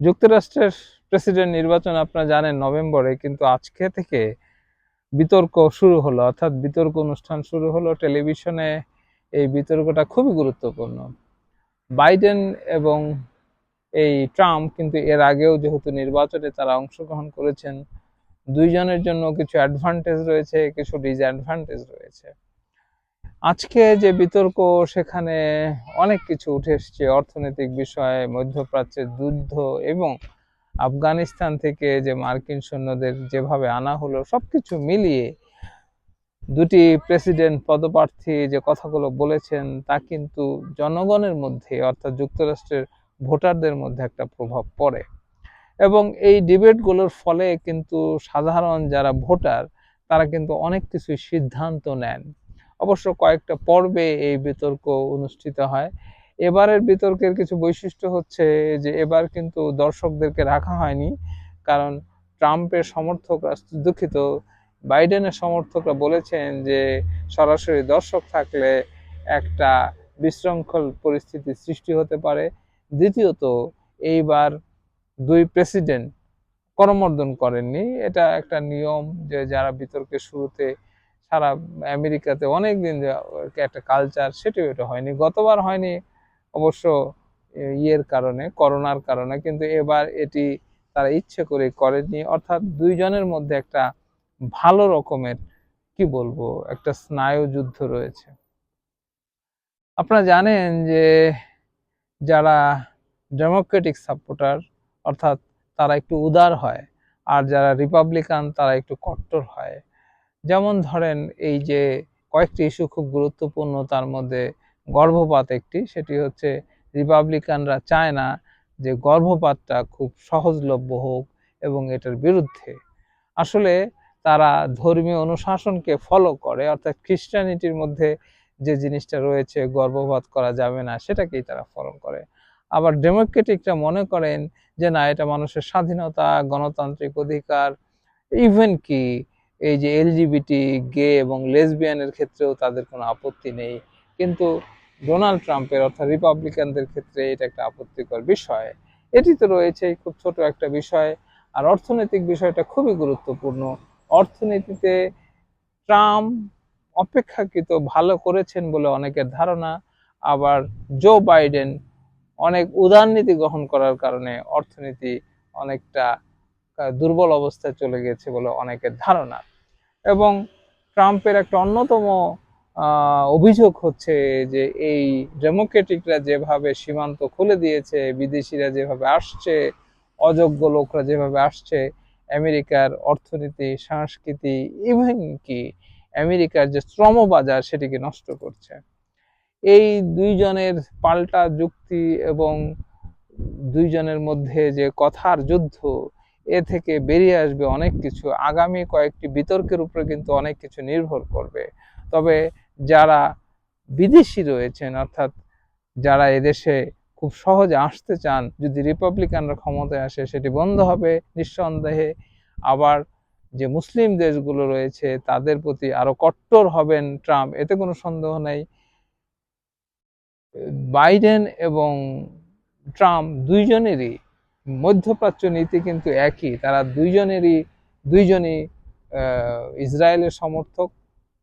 যুক্তরাষ্ট্রের প্রেসিডেন্ট নির্বাচন আপনারা জানেন নভেম্বরে, কিন্তু আজকে থেকে বিতর্ক শুরু হলো, অর্থাৎ বিতর্ক অনুষ্ঠান শুরু হলো টেলিভিশনে। এই বিতর্কটা খুবই গুরুত্বপূর্ণ। বাইডেন এবং এই ট্রাম্প কিন্তু এর আগেও যেহেতু নির্বাচনে তারা অংশগ্রহণ করেছেন, দুইজনের জন্য কিছু অ্যাডভান্টেজ রয়েছে, কিছু ডিসঅ্যাডভান্টেজ রয়েছে। আজকে যে বিতর্ক, সেখানে অনেক কিছু উঠে এসছে। অর্থনৈতিক বিষয়ে, মধ্যপ্রাচ্যের যুদ্ধ এবং আফগানিস্তান থেকে যে মার্কিন সৈন্যদের যেভাবে আনা হলো সব কিছু মিলিয়ে দুটি প্রেসিডেন্ট পদপ্রার্থী যে কথাগুলো বলেছেন, তা কিন্তু জনগণের মধ্যে, অর্থাৎ যুক্তরাষ্ট্রের ভোটারদের মধ্যে একটা প্রভাব পড়ে। এবং এই ডিবেটগুলোর ফলে কিন্তু সাধারণ যারা ভোটার, তারা কিন্তু অনেক কিছু সিদ্ধান্ত নেন। অবশ্য কয়েকটা পর্বে এই বিতর্ক অনুষ্ঠিত হয়। এবারের বিতর্কের কিছু বৈশিষ্ট্য হচ্ছে যে, এবার কিন্তু দর্শকদেরকে রাখা হয়নি। কারণ ট্রাম্পের সমর্থকরা দুঃখিত। বাইডেনের সমর্থকরা বলেছেন যে, সরাসরি দর্শক থাকলে একটা বিশৃঙ্খল পরিস্থিতি সৃষ্টি হতে পারে। দ্বিতীয়ত, এইবার দুই প্রেসিডেন্ট করমর্দন করেননি। এটা একটা নিয়ম যে, যারা বিতর্কের শুরুতে সারা আমেরিকাতে অনেক দিন একটা কালচার সেটিও এটা হয়নি। গতবার হয়নি অবশ্য ইয়ের কারণে, করোনার কারণে, কিন্তু এবার এটি তারা ইচ্ছে করে করেনি অর্থাৎ দুইজনের মধ্যে একটা ভালো রকমের, কি বলব, একটা স্নায়ু যুদ্ধ রয়েছে। আপনারা জানেন যে যারা ডেমোক্রেটিক সাপোর্টার অর্থাৎ তারা একটু উদার হয়, আর যারা রিপাবলিকান তারা একটু কট্টর হয়। যেমন ধরেন এই যে কয়েকটি ইস্যু খুব গুরুত্বপূর্ণ, তার মধ্যে গর্ভপাত একটি, সেটি হচ্ছে রিপাবলিকানরা চায় না যে গর্ভপাতটা খুব সহজলভ্য হোক এবং এটার বিরুদ্ধে। আসলে তারা ধর্মীয় অনুশাসনকে ফলো করে, অর্থাৎ খ্রিস্টানিটির মধ্যে যে জিনিসটা রয়েছে, গর্ভপাত করা যাবে না, সেটাকেই তারা ফলো করে। আবার ডেমোক্রেটিকরা মনে করেন যে না, এটা মানুষের স্বাধীনতা, গণতান্ত্রিক অধিকার ইভেন কি এই যে এলজিবিটি গে এবং লেসবিয়ানের ক্ষেত্রেও তাদের কোনো আপত্তি নেই। কিন্তু ডোনাল্ড ট্রাম্পের অর্থাৎ রিপাবলিকানদের ক্ষেত্রে এটা একটা আপত্তিকর বিষয়। এটি তো রয়েছে খুব ছোট একটা বিষয়। আর অর্থনৈতিক বিষয়টা খুবই গুরুত্বপূর্ণ। অর্থনীতিতে ট্রাম্প অপেক্ষাকৃত ভালো করেছেন বলে অনেকের ধারণা। আবার জো বাইডেন অনেক উদারনীতি গ্রহণ করার কারণে অর্থনীতি অনেকটা দুর্বল অবস্থায় চলে গেছে বলে অনেকের ধারণা। এবং ট্রাম্পের একটা অন্যতম অভিযোগ হচ্ছে যে এই ডেমোক্রেটিকরা যেভাবে সীমান্ত খুলে দিয়েছে, বিদেশিরা যেভাবে আসছে, অযোগ্য লোকরা যেভাবে আসছে, আমেরিকার অর্থনীতি, সংস্কৃতি ইভেন কি আমেরিকার যে শ্রম বাজার সেটিকে নষ্ট করছে। এই দুইজনের পাল্টা যুক্তি এবং দুইজনের মধ্যে যে কথার যুদ্ধ এ থেকে বেরিয়ে আসবে অনেক কিছু। আগামী কয়েকটি বিতর্কের উপরে কিন্তু অনেক কিছু নির্ভর করবে। তবে যারা বিদেশি রয়েছেন, অর্থাৎ যারা এদেশে খুব সহজে আসতে চান, যদি রিপাবলিকানরা ক্ষমতায় আসে, সেটি বন্ধ হবে নিঃসন্দেহে। আবার যে মুসলিম দেশগুলো রয়েছে, তাদের প্রতি আরও কট্টর হবেন ট্রাম্প, এতে কোনো সন্দেহ নেই। বাইডেন এবং ট্রাম্প দুইজনেরই মধ্যপ্রাচ্য নীতি কিন্তু একই। তারা দুইজনেরই, দুইজনই ইসরায়েলের সমর্থক।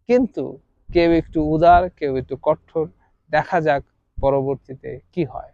কিন্তু কেউ একটু উদার, কেউ একটু কঠোর। দেখা যাক পরবর্তীতে কি হয়।